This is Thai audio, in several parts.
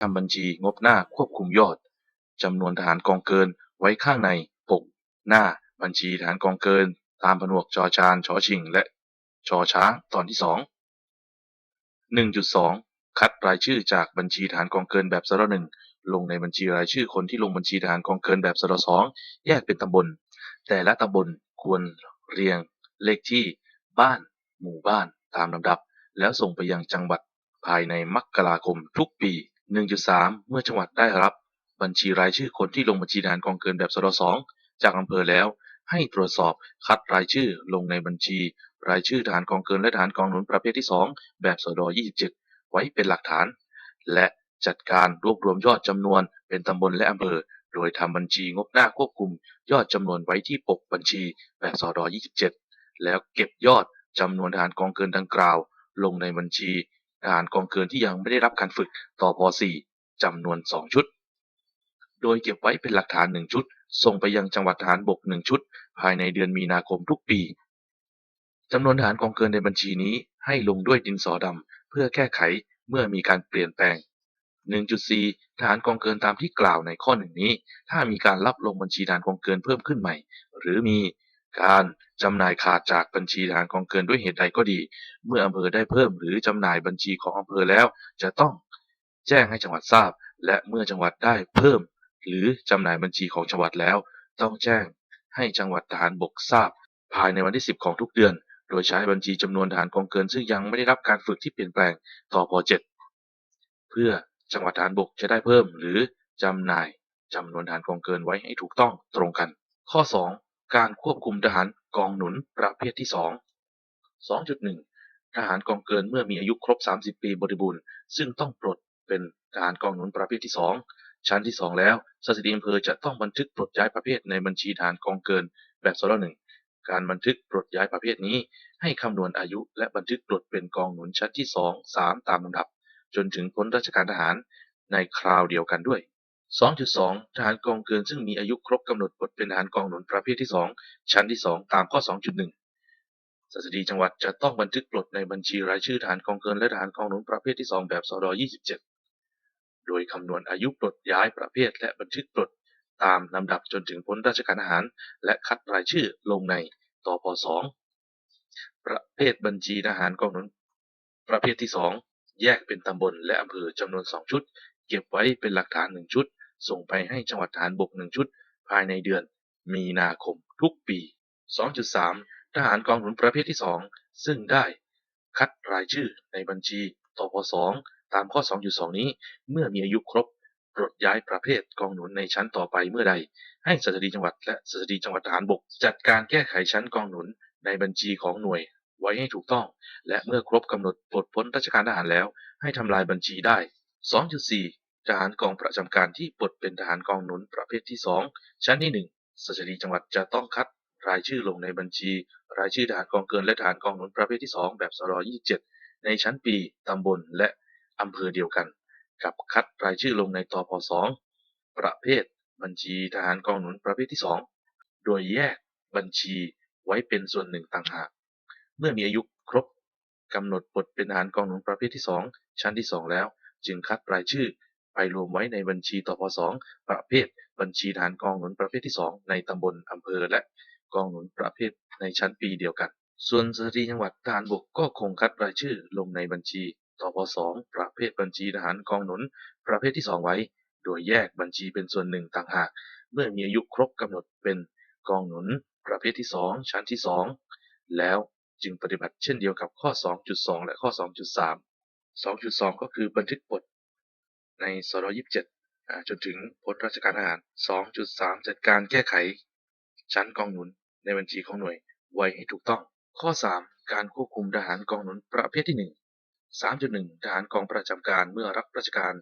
ทำบัญชีงบหน้าควบคุมยอดจำนวนทหารกองเกินไว้ข้างในปกหน้าบัญชีทหารกองเกิน ตามผนวกจอจานชอชิง และชอช้างตอนที่สอง1.2 คัดรายชื่อจากบัญชีทหารกองเกินแบบสรหนึ่งลงในบัญชีรายชื่อคนที่ลงบัญชีทหารกองเกินแบบสรสองแยกเป็นตำบล แต่ละตำบลควรเรียงเลขที่ บ้าน หมู่บ้านตามลำดับ แล้วส่งไปยังจังหวัดภายในมกราคมทุกปี 1.3 เมื่อจังหวัดได้รับบัญชีรายชื่อคนที่ลงบัญชีทหารกองเกินแบบสรสองจากอำเภอแล้ว ให้ตรวจสอบคัดรายชื่อลงในบัญชี รายชื่อทหารกองเกินและทหารกองหนุนประเภทที่ 2 แบบสด27 ไว้เป็นหลักฐาน และจัดการรวบรวมยอดจำนวนเป็นตำบลและอำเภอ โดยทำบัญชีงบหน้าควบคุม ยอดจำนวนไว้ที่ปกบัญชีแบบสด27 แล้วเก็บยอดจำนวนทหารกองเกินดังกล่าว ลงในบัญชี ทหารกองเกินที่ยังไม่ได้รับการฝึกต่อพ 4 จำนวน 2 ชุด โดยเก็บไว้เป็นหลักฐาน 1 ชุด ส่งไปยังจังหวัดทหารบก 1 ชุด ภายในเดือนมีนาคมทุกปีจำนวนทหารกองเกินในบัญชีนี้ให้ลงด้วยดินสอดำเพื่อแก้ไขเมื่อมีการเปลี่ยนแปลง 1.4 ทหารกองเกินตามที่กล่าวในข้อหนึ่งนี้ ถ้ามีการรับลงบัญชีทหารกองเกินเพิ่มขึ้นใหม่ หรือมี การจำหน่ายขาดจากบัญชีทหารกองเกินด้วยเหตุใดก็ดี เมื่ออำเภอได้เพิ่มหรือจำหน่ายบัญชีของอำเภอแล้ว จะต้องแจ้งให้จังหวัดทราบ และเมื่อจังหวัดได้เพิ่ม หรือจำหน่ายบัญชีของจังหวัดแล้ว ต้องแจ้งให้จังหวัดทหารบกทราบ ภายในวันที่ 10 ของทุกเดือน โดยใช้บัญชีจำนวนทหารกองเกิน ซึ่งยังไม่ได้รับการฝึกที่เปลี่ยนแปลงต่อพ7เพื่อจังหวัดทหารบกจะได้เพิ่ม หรือจำหน่ายจำนวนทหารกองเกินไว้ให้ถูกต้องตรงกัน ข้อ 2 การควบคุมทหารกองหนุนประเภทที่ 2 2.1 ทหารกองเกินเมื่อมีอายุครบ 30 ปีบริบูรณ์ ซึ่งต้องปลดเป็นทหารกองหนุนประเภทที่ 2 ชั้นที่ 2 แล้วสถิติอำเภอจะต้องบันทึกปลดย้ายประเภทในบัญชีทหารกองเกินแบบสรหนึ่งการบันทึกปลดย้ายประเภทนี้ ให้คำนวณอายุและบันทึกปลดเป็นกองหนุนชั้นที่ 2 3 ตามลำดับ จนถึงพ้นราชการทหารในคราวเดียวกันด้วย 2.2 ทหารกองเกินซึ่งมีอายุครบกำหนดปลดเป็นทหารกองหนุนประเภทที่ 2 ชั้นที่ 2 ตามข้อ 2.1สสดีจังหวัดจะต้องบันทึกปลดในบัญชีรายชื่อทหารกองเกินและทหารกองหนุนประเภทที่ 2 แบบสด27 โดยคำนวณอายุปลดย้ายประเภทและบันทึกปลดตามลำดับจนถึงพ้นราชการทหาร และคัดรายชื่อลงในตพ2ประเภทบัญชีทหารกองหนุนประเภทที่ 2 แยกเป็นตำบลและอำเภอจำนวน 2 ชุด เก็บไว้เป็นหลักฐาน 1 ชุด ส่งไปให้จังหวัดทหารบก1ชุด ภายในเดือน มีนาคมทุกปี 2.3 ทหารกองหนุนประเภทที่ 2 ซึ่งได้ คัดรายชื่อในบัญชีตพ2ตามข้อ 2.2 นี้ เมื่อมีอายุครบปลดย้ายประเภทกองหนุนในชั้นต่อไปเมื่อใด ให้สถดีจังหวัดและสถดีจังหวัดทหารบก จัดการแก้ไขชั้นกองหนุนในบัญชีของหน่วยไว้ให้ถูกต้อง และเมื่อครบกำหนดปลดพ้นราชการทหารแล้ว ให้ทำลายบัญชีได้ 2.4 ทหารกองประจำการที่ปลดเป็นทหารกองหนุนประเภทที่ 2 ชั้นที่ 1สถดีจังหวัดจะต้องคัดรายชื่อลงในบัญชี รายชื่อทหารกองเกินและทหารกองหนุนประเภทที่ 2 แบบสร27 ในชั้นปี ตำบล และอำเภอเดียวกัน กับคัดรายชื่อลงในตพ2ประเภท บัญชีทหารกองหนุนประเภทที่ 2 โดยแยกบัญชีไว้เป็นส่วนหนึ่งต่างหาก เมื่อมีอายุครบกำหนดปลดเป็นทหารกองหนุนประเภทที่ 2 ชั้นที่ 2 แล้ว จึงคัดรายชื่อ ไปรวมไว้ในบัญชีตพ2ประเภท บัญชีทหารกองหนุนประเภทที่ 2 ในตำบลอำเภอและกองหนุนประเภทในชั้นปีเดียวกัน ส่วนสถดีจังหวัดทหารบกก็คงคัดรายชื่อลงในบัญชีตพ2ประเภทบัญชีทหารกองหนุนประเภทที่ 2 ไว้ โดยแยกบัญชีเป็นส่วนหนึ่งต่างหาก เมื่อมีอายุครบกำหนดเป็นกองหนุนประเภทที่ 2 ชั้นที่ 2 แล้วจึงปฏิบัติเช่นเดียวกับข้อ 2.2 และข้อ 2.3 2.2 ก็คือบันทึกบท ในสร27 จนถึงพ้นราชการทหาร 2.3 จัดการแก้ไข ชั้นกองหนุนในบัญชีของหน่วยไว้ให้ถูกต้อง ข้อ 3 การควบคุมทหารกองหนุนประเภทที่ 1 3.1 ทหารกองประจำการเมื่อรับราชการ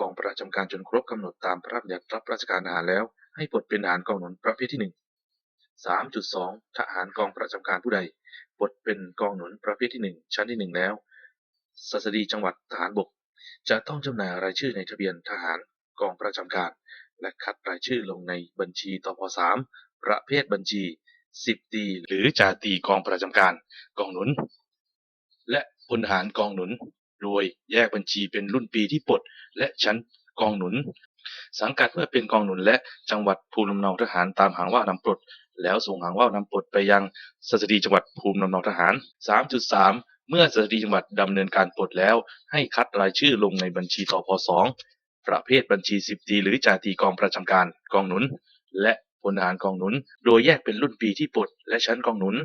กองประจำการจนครบกำหนดตามพระราชบัญญัติรับราชการทหารแล้ว ให้ปลดเป็นทหารกองหนุนประเภทที่ 1 3.2 ทหารกองประจำการผู้ใดปลดเป็นกองหนุนประเภทที่ 1 ชั้นที่ 1 แล้วสสดีจังหวัดทหารบก จะต้องจำหน่ายรายชื่อในทะเบียนทหารกองประจำการ และคัดรายชื่อลงในบัญชีตพ3ประเภทบัญชี 10 ตีหรือจ่าตีกองประจำการ กองหนุน และพลทหารกองหนุน โดยแยกบัญชีเป็นรุ่นปีที่ปลดและชั้นกองหนุน สังกัดเมื่อเป็นกองหนุนและจังหวัดภูมิลำเนาทหารตามหางว่านำปลดแล้วส่งหางว่าวนำปลดไปยังสถานีจังหวัดภูมิลำเนาทหาร 3.3 เมื่อสถานีจังหวัดดำเนินการปลดแล้ว ให้คัดรายชื่อลงในบัญชีตพ2ประเภทบัญชีสิบตีหรือจ่าตีกองประจำการกองหนุน และพลทหารกองหนุน โดยแยกเป็นรุ่นปีที่ปลดและชั้นกองหนุน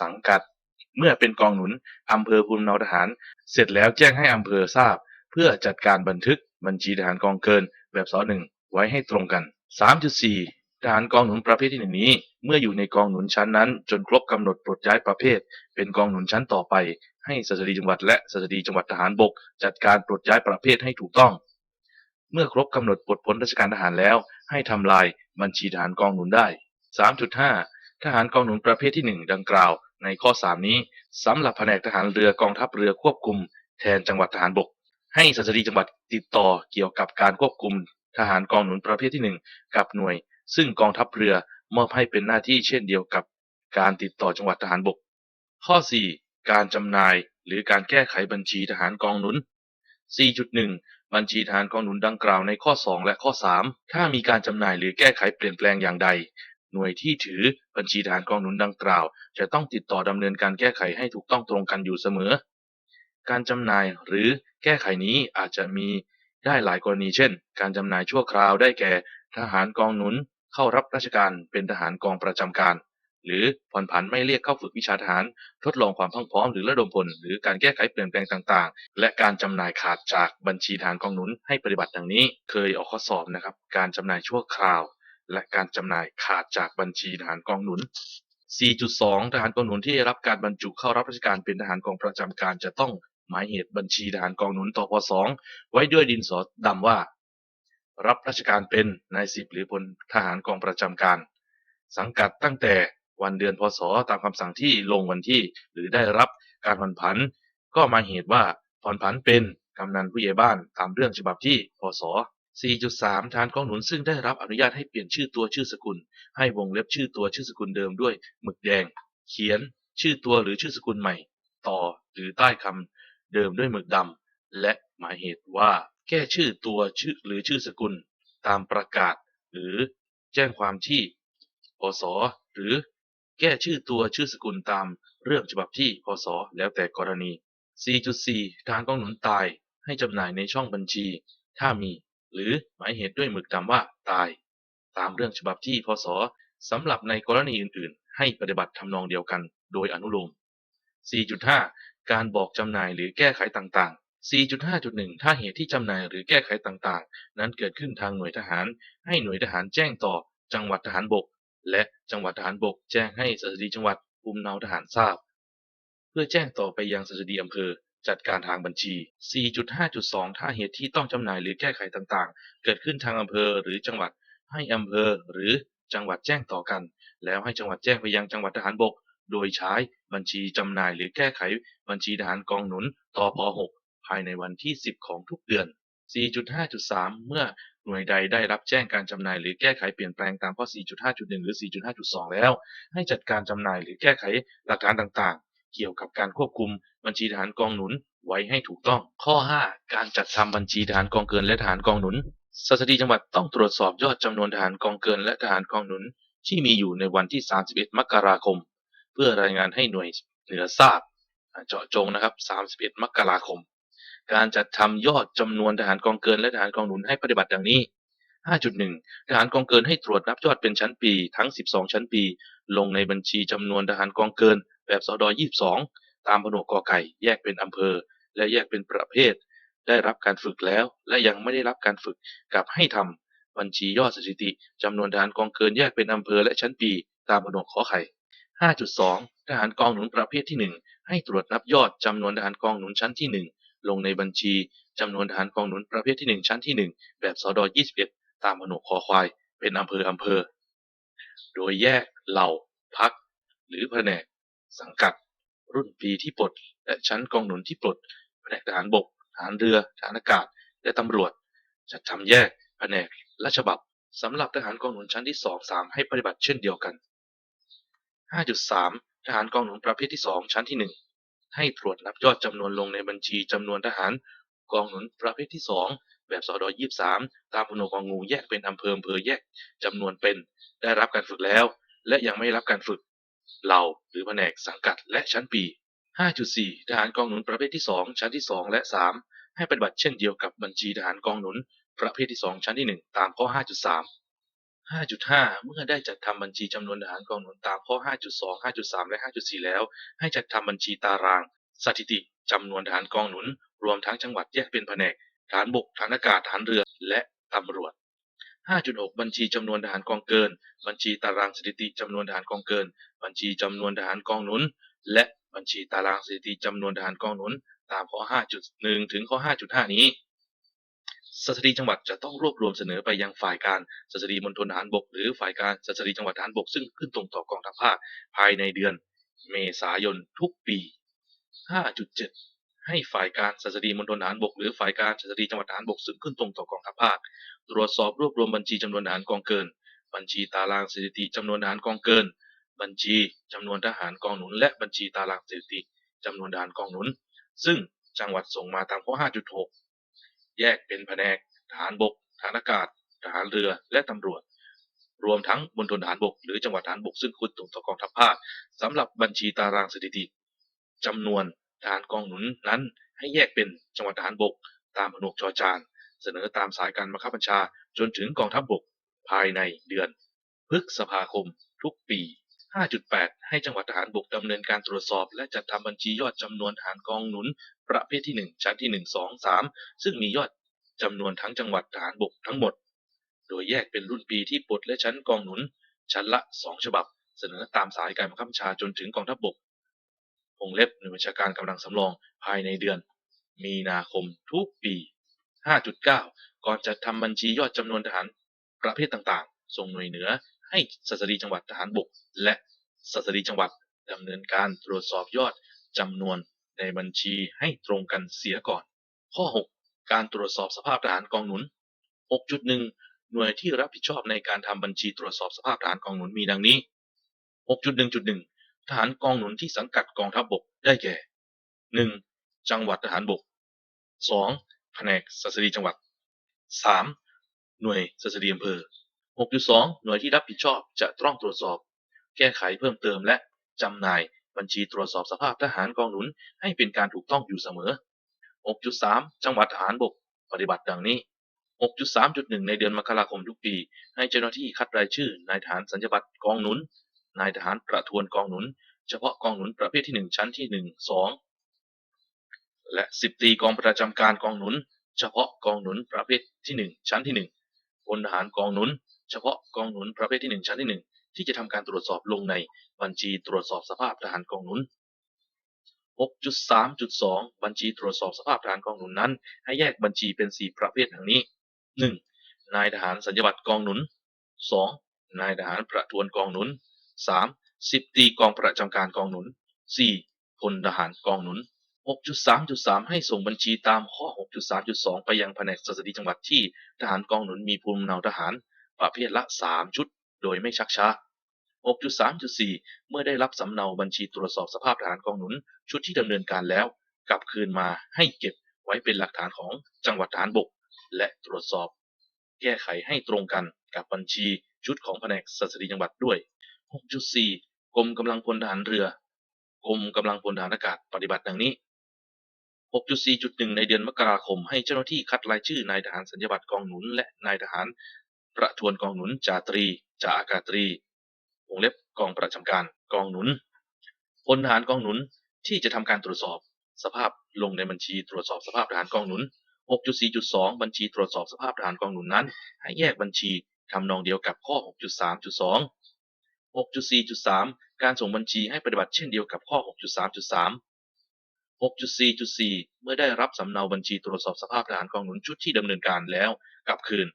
สังกัด เมื่อเป็นกองหนุนอำเภอภูมิเนาทหาร เสร็จแล้วแจ้งให้อำเภอทราบ เพื่อจัดการบันทึกบัญชีทหารกองเกินแบบสหนึ่งไว้ให้ตรงกัน 3.4 ทหารกองหนุนประเภทที่หนึ่งนี้ เมื่ออยู่ในกองหนุนชั้นนั้น จนครบกำหนดปลดย้ายประเภท เป็นกองหนุนชั้นต่อไป ให้สถานีจังหวัดและสถานีจังหวัดทหารบก จัดการปลดย้ายประเภทให้ถูกต้อง เมื่อครบกำหนดปลดพ้นราชการทหารแล้ว ให้ทำลายบัญชีทหารกองหนุนได้ 3.5 ทหารกองหนุนประเภทที่ 1 ดังกล่าว ในข้อ 3 นี้สำหรับแผนกทหารเรือกองทัพเรือควบคุม แทนจังหวัดทหารบก ให้สถานีจังหวัดติดต่อเกี่ยวกับการควบคุมทหารกองหนุนประเภทที่ 1 กับหน่วย ซึ่งกองทัพเรือมอบให้เป็นหน้าที่เช่นเดียวกับการติดต่อจังหวัดทหารบก ข้อ 4 การจำหน่ายหรือการแก้ไขบัญชีทหารกองหนุน 4.1 บัญชีทหารกองหนุนดังกล่าวในข้อ 2 และข้อ 3 ถ้ามีการจำหน่ายหรือแก้ไขเปลี่ยนแปลงอย่างใด หน่วยที่ถือบัญชีทหารกองหนุนดังกล่าว จะต้องติดต่อดำเนินการแก้ไขให้ถูกต้องตรงกันอยู่เสมอ การจำหน่ายหรือแก้ไขนี้อาจจะมีได้หลายกรณีเช่น การจำหน่ายชั่วคราวได้แก่ทหารกองหนุน เข้ารับราชการเป็นทหารกองประจำการ หรือผ่อนผันไม่เรียกเข้าฝึกวิชาทหาร ทดลองความพรั่งพร้อมหรือระดมพล หรือการแก้ไขเปลี่ยนแปลงต่างๆ และการจำหน่ายขาดจากบัญชีทหารกองหนุนให้ปฏิบัติดังนี้ เคยออกข้อสอบนะครับ การจำหน่ายชั่วคราว และการจำหน่ายขาดจากบัญชีทหารกองหนุน4.2 ทหารกองหนุนที่ได้รับการบรรจุเข้ารับราชการเป็นทหารกองประจำการจะต้องหมายเหตุบัญชีทหารกองหนุนต่อพ2ไว้ด้วยดินสอดำว่า รับราชการเป็นนายสิบหรือพลทหารกองประจำการ สังกัดตั้งแต่วันเดือนพศตามคำสั่งที่ลงวันที่หรือได้รับการผ่อนผัน ก็มาเหตุว่าผ่อนผันเป็นกำนันผู้ใหญ่บ้านตามเรื่องฉบับที่พศ 4.3ทหารกองหนุนซึ่งได้รับอนุญาตให้เปลี่ยนชื่อตัวชื่อสกุล ให้วงเล็บชื่อตัวชื่อสกุลเดิมด้วยหมึกแดง เขียนชื่อตัวหรือชื่อสกุลใหม่ ต่อหรือใต้คำเดิมด้วยหมึกดำและหมายเหตุว่า แก้ชื่อตัวชื่อหรือชื่อสกุลตามประกาศ หรือแจ้งความที่พศหรือแก้ชื่อตัวชื่อสกุลตามเรื่องฉบับที่พศแล้วแต่กรณี 4.4 ทารกองหนุนตายให้จำหน่ายในช่องบัญชี ถ้ามี หรือหมายเหตุด้วยหมึกดำว่าตาย ตามเรื่องฉบับที่พศสำหรับในกรณีอื่น ๆ ให้ปฏิบัติทำนองเดียวกันโดยอนุโลม 4.5 การบอกจำหน่ายหรือแก้ไขต่างๆ 4.5.1 ถ้าเหตุที่จำหน่ายหรือแก้ไขต่างๆ นั้นเกิดขึ้นทางหน่วยทหาร ให้หน่วยทหารแจ้งต่อจังหวัดทหารบก และจังหวัดทหารบก แจ้งให้สถานีจังหวัดภูมิเนาทหารทราบ เพื่อแจ้งต่อไปยังสถานีอำเภอจัดการทางบัญชี 4.5.2 ถ้าเหตุที่ต้องจำหน่ายหรือแก้ไขต่างๆ เกิดขึ้นทางอำเภอหรือจังหวัด ให้อำเภอหรือจังหวัดแจ้งต่อกัน แล้วให้จังหวัดแจ้งไปยังจังหวัดทหารบก โดยใช้บัญชีจำหน่ายหรือแก้ไขบัญชีทหารกองหนุนตพ6 ภายในวันที่ 10 ของทุกเดือน 4.5.3 เมื่อหน่วยใดได้รับแจ้งการจำหน่ายหรือแก้ไขเปลี่ยนแปลงตามข้อ 4.5.1 หรือ 4.5.2 แล้ว ให้จัดการจำหน่ายหรือแก้ไขหลักฐานต่างๆ เกี่ยวกับการควบคุมบัญชีทหารกองหนุนไว้ให้ถูกต้อง ข้อ 5 การจัดทำบัญชีทหารกองเกินและทหารกองหนุนสถานีจังหวัดต้องตรวจสอบยอดจำนวนทหารกองเกินและทหารกองหนุน ที่มีอยู่ในวันที่ 31 มกราคม เพื่อรายงานให้หน่วยเหนือทราบเจาะจงนะครับ 31 มกราคม การจัดทำยอดจำนวนทหารกองเกินและทหารกองหนุนให้ปฏิบัติดังนี้ 5.1 ทหารกองเกินให้ตรวจนับยอดเป็นชั้นปีทั้ง 12 ชั้นปี ลงในบัญชีจำนวนทหารกองเกิน แบบสด22 ตามผนวกกอไก่แยกเป็นอำเภอ และแยกเป็นประเภท ได้รับการฝึกแล้ว และยังไม่ได้รับการฝึกกับให้ทำบัญชียอดสถิติจำนวนทหารกองเกินแยกเป็นอำเภอและชั้นปี ตามผนวกขอไข่ 5.2 ทหารกองหนุนประเภทที่ 1 ให้ตรวจนับยอดจำนวนทหารกองหนุนชั้นที่1 ลงในบัญชีจำนวนทหารกองหนุนประเภทที่ 1 ชั้นที่ 1 แบบสด21 ตามผนวกคอควาย เป็นอำเภออำเภอ โดยแยกเหล่าพัก หรือแผนก สังกัด รุ่นปีที่ปลด และชั้นกองหนุนที่ปลด แผนกทหารบกทหารเรือทหารอากาศ และตำรวจ จัดทำแยกแผนกและฉบับสำหรับทหารกองหนุนชั้นที่ 2 3 ให้ปฏิบัติเช่นเดียวกัน 5.3 ทหารกองหนุนประเภทที่ 2 ชั้นที่ ให้ตรวจนับยอดจำนวนลงในบัญชีจำนวนทหารกองหนุนประเภทที่ 2 แบบสอด23ตามพนกองงูแยกเป็นอำเภออำเภอแยกจำนวนเป็น ได้รับการฝึกแล้ว และยังไม่รับการฝึกเหล่าหรือแผนกสังกัดและชั้นปี 5.4 ทหารกองหนุนประเภทที่ 2 ชั้นที่ 2 และ 3 ให้ปฏิบัติเช่นเดียวกับบัญชีทหารกองหนุนประเภทที่ 2 ชั้นที่ 1 ตามข้อ 5.3 5.5 เมื่อได้จัดทำบัญชีจำนวนทหารกองหนุนตามข้อ 5.2 5.3 และ 5.4 แล้ว ให้จัดทำบัญชีตาราง สถิติจำนวนทหารกองหนุน รวมทั้งจังหวัดแยกเป็นแผนกฐานบกฐานอากาศฐานเรือและตำรวจ 5.6 บัญชีจำนวนทหารกองเกิน บัญชีตารางสถิติจำนวนทหารกองเกิน บัญชีจำนวนทหารกองหนุน และบัญชีตารางสถิติจำนวนทหารกองหนุน ตามข้อ 5.1 ถึงข้อ 5.5 นี้ สสดีจังหวัดจะต้องรวบรวมเสนอไปยังฝ่ายการสสดีมณฑลทหารบก หรือฝ่ายการสสดีจังหวัดทหารบก ซึ่งขึ้นตรงต่อกองทัพภาคภายในเดือนเมษายนทุกปี 5.7 ให้ฝ่ายการสสดีมณฑลทหารบก หรือฝ่ายการสสดีจังหวัดทหารบก ซึ่งขึ้นตรงต่อกองทัพภาค ตรวจสอบรวบรวมบัญชีจำนวนทหารกองเกิน บัญชีตารางสถิติจำนวนทหารกองเกิน บัญชีจำนวนทหารกองหนุน และบัญชีตารางสถิติจำนวนทหารกองหนุน ซึ่งจังหวัดส่งมาตามข้อ 5.6 แยกเป็นแผนกทหารบกทหารอากาศ ทหารเรือและตำรวจ รวมทั้งมณฑลทหารบก หรือจังหวัดทหารบกซึ่งคุณตรงต่อกองทัพภาคสำหรับบัญชีตารางสถิติจำนวนทหารกองหนุนนั้น ให้แยกเป็นจังหวัดทหารบก ตามผนวกจอจาน เสนอตามสายการบังคับบัญชาจนถึงกองทัพบก ภายในเดือน พฤษภาคมทุกปี 5.8 ให้จังหวัดทหารบกดำเนินการตรวจสอบ และจัดทำบัญชียอดจำนวนทหารกองหนุน ประเภทที่ 1 ชั้นที่ 1 2 3 ซึ่งมียอดจำนวนทั้งจังหวัดทหารบกทั้งหมด โดยแยกเป็นรุ่นปีที่ปลดและชั้นกองหนุน ชั้นละ 2 ฉบับ เสนอตามสายการบังคับบัญชาจนถึงกองทัพบกวงเล็บหน่วยบัญชาการกำลังสำรองภายในเดือน มีนาคมทุกปี 5.9 ก่อนจัดทำบัญชียอดจำนวนทหารประเภทต่างๆ ส่งหน่วยเหนือ ให้สสดีจังหวัดทหารบก และสสดีจังหวัดดำเนินการตรวจสอบยอดจำนวนในบัญชีให้ตรงกันเสียก่อน ข้อ 6 การตรวจสอบสภาพทหารกองหนุน 6.1 หน่วยที่รับผิดชอบในการทำบัญชีตรวจสอบสภาพทหารกองหนุนมีดังนี้ 6.1.1 ทหารกองหนุนที่สังกัดกองทัพบกได้แก่ 1. จังหวัดทหารบก 2. แผนกสสดีจังหวัด 3. หน่วยสสดีอำเภอ 6.2 หน่วยที่รับผิดชอบจะต้องตรวจสอบ แก้ไขเพิ่มเติมและจำหน่ายบัญชีตรวจสอบสภาพทหารกองหนุนให้เป็นการถูกต้องอยู่เสมอ 6.3 จังหวัดทหารบก ปฏิบัติดังนี้ 6.3.1 ในเดือนมกราคมทุกปี ให้เจ้าหน้าที่คัดรายชื่อนายทหารสัญญบัตรกองหนุน นายทหารประทวนกองหนุน เฉพาะกองหนุนประเภทที่ 1 ชั้นที่ 1 2 และ 10 ตีกองประจำการกองหนุน เฉพาะกองหนุนประเภทที่ 1 ชั้นที่1พลทหารกองหนุน เฉพาะกองหนุนประเภทที่ 1 ชั้นที่ 1 ที่จะทำการตรวจสอบลงในบัญชีตรวจสอบสภาพทหารกองหนุน 6.3.2 บัญชีตรวจสอบสภาพทหารกองหนุนนั้น ให้แยกบัญชีเป็น 4 ประเภทดังนี้ 1. นายทหารสัญญบัตรกองหนุน 2. นายทหารประทวนกองหนุน 3. สิบตีกองประจำการกองหนุน 4. พลทหารกองหนุน 6.3.3 ให้ส่งบัญชีตามข้อ 6.3.2 ไปยังแผนกสสดีจังหวัดที่ทหารกองหนุนมีภูมิลำเนาทหาร ประเภทละ 3 ชุด โดยไม่ชักช้า 6.3.4 เมื่อได้รับสำเนาบัญชีตรวจสอบสภาพทหารกองหนุน ชุดที่ดำเนินการแล้ว กลับคืนมาให้เก็บไว้เป็นหลักฐานของจังหวัดทหารบก และตรวจสอบ แก้ไขให้ตรงกันกับบัญชีชุดของแผนกสัสดีจังหวัดด้วย 6.4 กรมกำลังพลทหารเรือกรมกำลังพลทหารอากาศปฏิบัติดังนี้ 6.4.1 ในเดือนมกราคมให้เจ้าหน้าที่คัดรายชื่อนายทหารสัญญบัตรกองหนุนและนายทหาร ประทวนกองหนุนจ่าตรีจ่าอากาศตรีวงเล็บกองประจำการกองหนุนพลทหารกองหนุนที่จะทำการตรวจสอบ สภาพลงในบัญชีตรวจสอบสภาพทหารกองหนุน 6.4.2 บัญชีตรวจสอบสภาพทหารกองหนุนนั้น ให้แยกบัญชีทำนองเดียวกับข้อ 6.3.2 6.4.3 การส่งบัญชีให้ปฏิบัติเช่นเดียวกับข้อ 6.3.3 6.4.4 เมื่อได้รับสำเนาบัญชีตรวจสอบสภาพทหารกองหนุนชุดที่ดำเนินการแล้วกลับคืน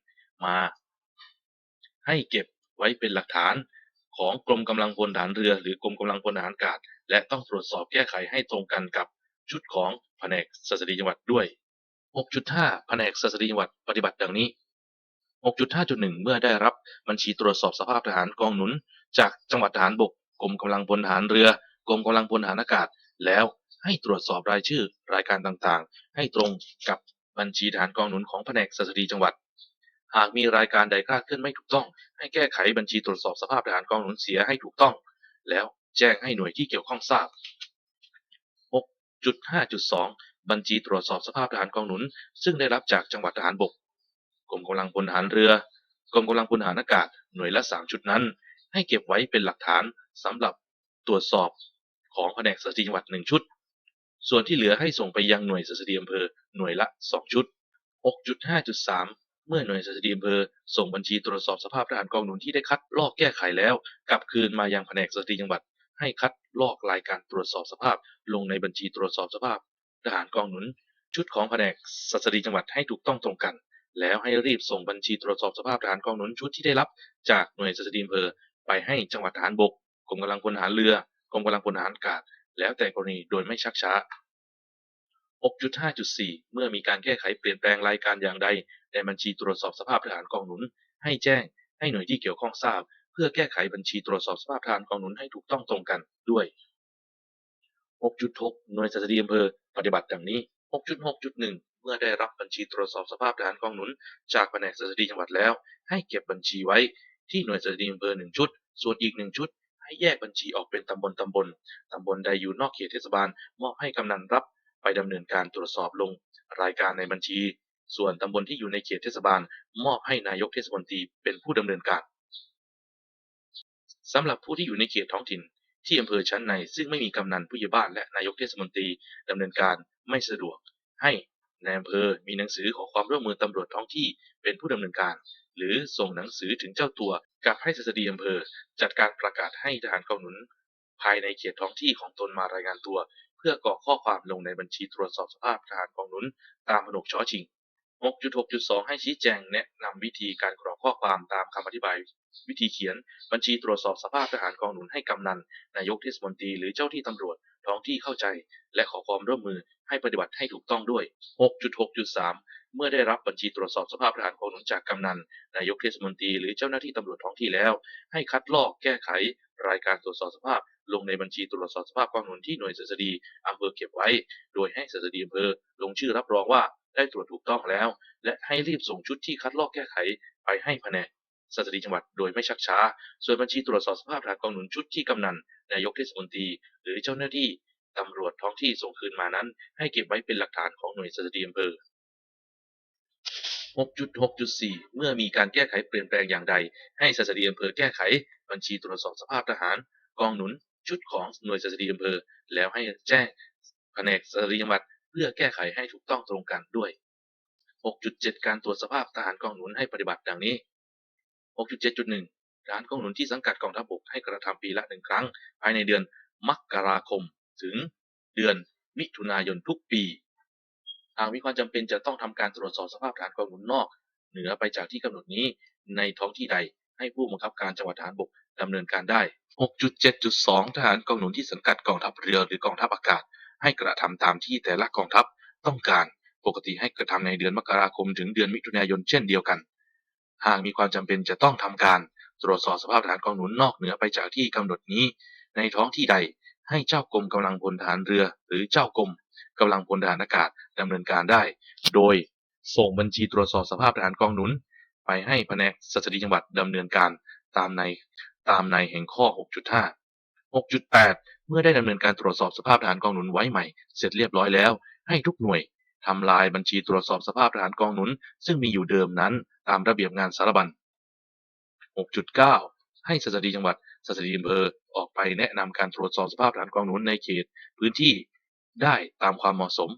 มา ให้เก็บไว้เป็นหลักฐานของกรมกำลังพลทหารเรือ หรือกรมกำลังพลทหารอากาศ และต้องตรวจสอบแก้ไขให้ตรงกันกับชุดของแผนกสสดีจังหวัดด้วย 6.5 แผนกสสดีจังหวัดปฏิบัติดังนี้ 6.5.1 เมื่อได้รับบัญชีตรวจสอบสภาพทหารกองหนุน จากจังหวัดทหารบกกรมกำลังพลทหารเรือกรมกำลังพลทหารอากาศ แล้วให้ตรวจสอบรายชื่อรายการต่างๆ ให้ตรงกับบัญชีฐานกองหนุนของแผนกสตรีจังหวัด หากมีรายการใดคลาดเคลื่อนไม่ถูกต้อง ให้แก้ไขบัญชีตรวจสอบสภาพทหารกองหนุนเสียให้ถูกต้อง แล้วแจ้งให้หน่วยที่เกี่ยวข้องทราบ 6.5.2 บัญชีตรวจสอบสภาพทหารกองหนุน ซึ่งได้รับจากจังหวัดทหารบกกรมกำลังพลทหารเรือกรมกำลังพลทหารอากาศหน่วยละ 3 ชุดนั้น ให้เก็บไว้เป็นหลักฐานสำหรับตรวจสอบของแผนกสตรีจังหวัด 1 ชุด ส่วนที่เหลือให้ส่งไปยังหน่วยสตรีอำเภอหน่วยละ 2 ชุด 6.5.3 เมื่อหน่วยสตรีอำเภอส่งบัญชีตรวจสอบสภาพทหารกองหนุนที่ได้คัดลอกแก้ไขแล้วกลับคืนมายังแผนกสตรีจังหวัด ให้คัดลอกรายการตรวจสอบสภาพ ลงในบัญชีตรวจสอบสภาพทหารกองหนุน ชุดของแผนกสตรีจังหวัดให้ถูกต้องตรงกัน แล้วให้รีบส่งบัญชีตรวจสอบสภาพทหารกองหนุนชุดที่ได้รับ จากหน่วยสตรีอำเภอไปให้จังหวัดทหารบกกรมกำลังพลทหารเรือกรมกำลังพลทหารอากาศแล้วแต่กรณีโดยไม่ชักช้า 6.5.4 เมื่อมีการแก้ไขเปลี่ยนแปลงรายการอย่างใด ในบัญชีตรวจสอบสภาพทหารกองหนุน ให้แจ้งให้หน่วยที่เกี่ยวข้องทราบ เพื่อแก้ไขบัญชีตรวจสอบสภาพทหารกองหนุนให้ถูกต้องตรงกันด้วย 6.6 หน่วยสตรีอำเภอปฏิบัติดังนี้ 6.6.1 เมื่อได้รับบัญชีตรวจสอบสภาพทหารกองหนุน จากแผนกสตรีจังหวัดแล้ว ให้เก็บบัญชีไว้ที่หน่วยสตรีอำเภอหนึ่งชุด ส่วนอีกหนึ่งชุดให้แยกบัญชีออกเป็นตำบลตำบล ตำบลใดอยู่นอกเขตเทศบาล มอบให้กำนันรับ ไปดำเนินการตรวจสอบลงรายการในบัญชี ส่วนตำบลที่อยู่ในเขตเทศบาล มอบให้นายกเทศมนตรีเป็นผู้ดำเนินการสำหรับผู้ที่อยู่ในเขตท้องถิ่น ที่อำเภอชั้นใน ซึ่งไม่มีกำนันผู้ใหญ่บ้านและนายกเทศมนตรีดำเนินการไม่สะดวก ให้ในายอำเภอมีหนังสือขอความร่วมมือตำรวจท้องที่เป็นผู้ดำเนินการ หรือส่งหนังสือถึงเจ้าตัวกับให้สสดีอำเภอ จัดการประกาศให้ทหารกองหนุน ภายในเขตท้องที่ของตนมารายงานตัว พื่อกรอกข้อความลงในบัญชีตรวจสอบสภาพทหารกองหนุนตามผนกช้อชิง 6.6.2 ให้ชี้แจงแนะนำวิธีการกรอกข้อความตามคำอธิบาย วิธีเขียน บัญชีตรวจสอบสภาพทหารกองหนุนให้กำนันนายกเทศมนตรีหรือเจ้าที่ตำรวจ ท้องที่เข้าใจ และขอความร่วมมือให้ปฏิบัติให้ถูกต้องด้วย 6.6.3 เมื่อได้รับบัญชีตรวจสอบสภาพทหารกองหนุนจากกำนัน นายกเทศมนตรีหรือเจ้าหน้าที่ตำรวจท้องที่แล้ว ให้คัดลอกแก้ไข รายการตรวจสอบสภาพ ลงในบัญชีตรวจสอบสภาพกองหนุนที่หน่วยสสดีอำเภอเก็บไว้ โดยให้สสดีอำเภอลงชื่อรับรองว่าได้ตรวจถูกต้องแล้ว และให้รีบส่งชุดที่คัดลอกแก้ไขไปให้แผนก สตรีจังหวัดโดยไม่ชักช้า ส่วนบัญชีตรวจสอบสภาพทหารกองหนุนชุดที่กำนันนายกเทศมนตรีหรือเจ้าหน้าที่ตำรวจท้องที่ส่งคืนมานั้น ให้เก็บไว้เป็นหลักฐานของหน่วยสตรีอำเภอ6.6.4 เมื่อมีการแก้ไขเปลี่ยนแปลงอย่างใด ให้สตรีอำเภอแก้ไข บัญชีตรวจสอบสภาพทหาร กองหนุนชุดของหน่วยสตรีอำเภอ แล้วให้แจ้งแผนกสตรีจังหวัดเพื่อแก้ไขให้ถูกต้องตรงกันด้วย 6.7 การตรวจสภาพทหารกองหนุนให้ปฏิบัติดังนี้ 6.7.1ทหารกองหนุนที่สังกัดกองทัพบกให้กระทำปีละหนึ่งครั้ง ภายในเดือนมกราคม ถึงเดือนมิถุนายนทุกปี หากมีความจำเป็นจะต้องทำการตรวจสอบสภาพทหารกองหนุนนอก เหนือไปจากที่กำหนดนี้ในท้องที่ใดให้ผู้บังคับการจังหวัดทหารบกดำเนินการได้ 6.7.2 ทหารกองหนุนที่สังกัดกองทัพเรือหรือกองทัพอากาศ ให้กระทำตามที่แต่ละกองทัพต้องการ ปกติให้กระทำในเดือนมกราคมถึงเดือนมิถุนายนเช่นเดียวกัน หากมีความจำเป็นจะต้องทำการ ตรวจสอบสภาพทหารกองหนุนนอกเหนือไปจากที่กำหนดนี้ ในท้องที่ใดให้เจ้ากรมกำลังพลทหารเรือ หรือเจ้ากรมกำลังพลทหารอากาศดำเนินการได้ โดยส่งบัญชีตรวจสอบสภาพทหารกองหนุน ไปให้แผนกสัตรีจังหวัดดำเนินการตามในตามในแห่งข้อ 6.5 6.8 เมื่อได้ดำเนินการตรวจสอบสภาพทหารกองหนุนไว้ใหม่ เสร็จเรียบร้อยแล้ว ให้ทุกหน่วยทำลายบัญชีตรวจสอบสภาพทหารกองหนุน ซึ่งมีอยู่เดิมนั้น ตามระเบียบงานสารบัญ 6.9 ให้สตรีจังหวัดสตรีอำเภอออกไปแนะนำการตรวจสอบสภาพฐานกองหนุนในเขตพื้นที่ได้ตามความเหมาะสม